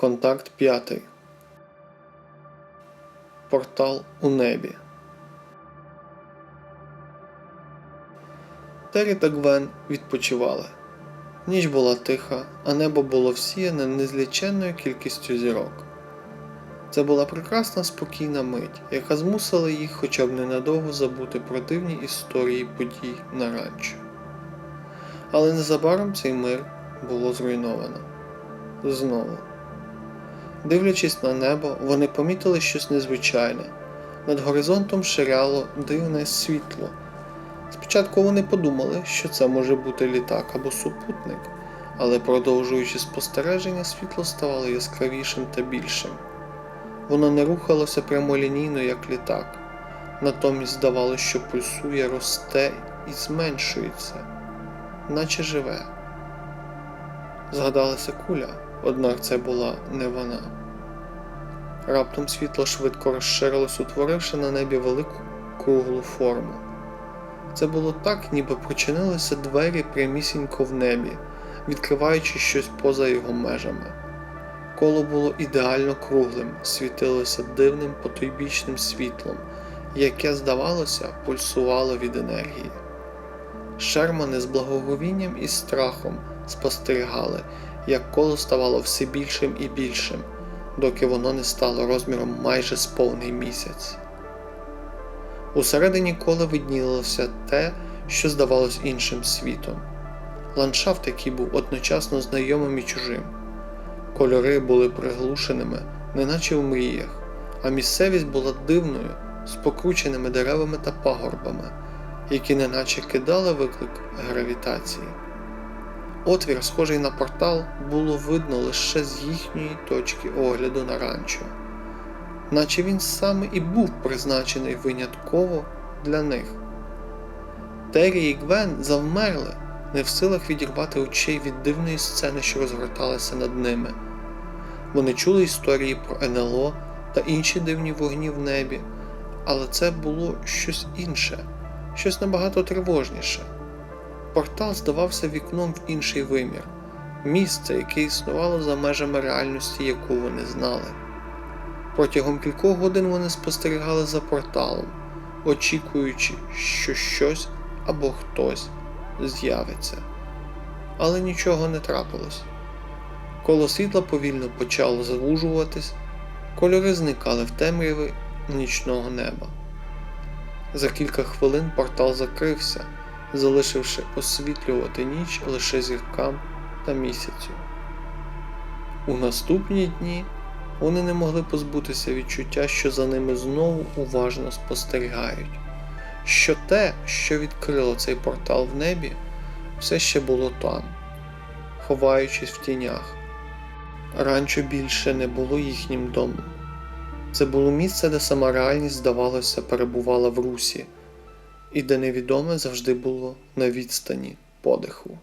Контакт п'ятий. Портал у небі. Террі та Гвен відпочивали. Ніч була тиха, а небо було всіяне незліченною кількістю зірок. Це була прекрасна спокійна мить, яка змусила їх хоча б ненадовго забути про дивні історії подій на ранчо. Але незабаром цей мир було зруйновано. Знову. Дивлячись на небо, вони помітили щось незвичайне. Над горизонтом ширяло дивне світло. Спочатку вони подумали, що це може бути літак або супутник, але продовжуючи спостереження, світло ставало яскравішим та більшим. Воно не рухалося прямолінійно, як літак, натомість здавалося, що пульсує, росте і зменшується, наче живе. Згадалася куля, однак це була не вона. Раптом світло швидко розширилось, утворивши на небі велику круглу форму. Це було так, ніби прочинилися двері прямісінько в небі, відкриваючи щось поза його межами. Коло було ідеально круглим, світилося дивним потойбічним світлом, яке, здавалося, пульсувало від енергії. Шермани з благоговінням і страхом спостерігали, як коло ставало все більшим і більшим, доки воно не стало розміром майже з повний місяць. Усередині кола виднілося те, що здавалось іншим світом. Ландшафт, який був одночасно знайомим і чужим. Кольори були приглушеними, неначе в мріях, а місцевість була дивною, з покрученими деревами та пагорбами, які неначе кидали виклик гравітації. Отвір, схожий на портал, було видно лише з їхньої точки огляду на ранчо, наче він саме і був призначений винятково для них. Террі і Гвен завмерли, не в силах відірвати очей від дивної сцени, що розгорталася над ними. Вони чули історії про НЛО та інші дивні вогні в небі, але це було щось інше, щось набагато тривожніше. Портал здавався вікном в інший вимір, місце, яке існувало за межами реальності, яку вони знали. Протягом кількох годин вони спостерігали за порталом, очікуючи, що щось або хтось з'явиться. Але нічого не трапилось. Коло світла повільно почало звужуватись, кольори зникали в темряві нічного неба. За кілька хвилин портал закрився, залишивши освітлювати ніч лише зіркам та місяцю. У наступні дні вони не могли позбутися відчуття, що за ними знову уважно спостерігають, що те, що відкрило цей портал в небі, все ще було там, ховаючись в тінях. Ранчо більше не було їхнім домом. Це було місце, де сама реальність, здавалося, перебувала в русі, і де невідоме завжди було на відстані подиху.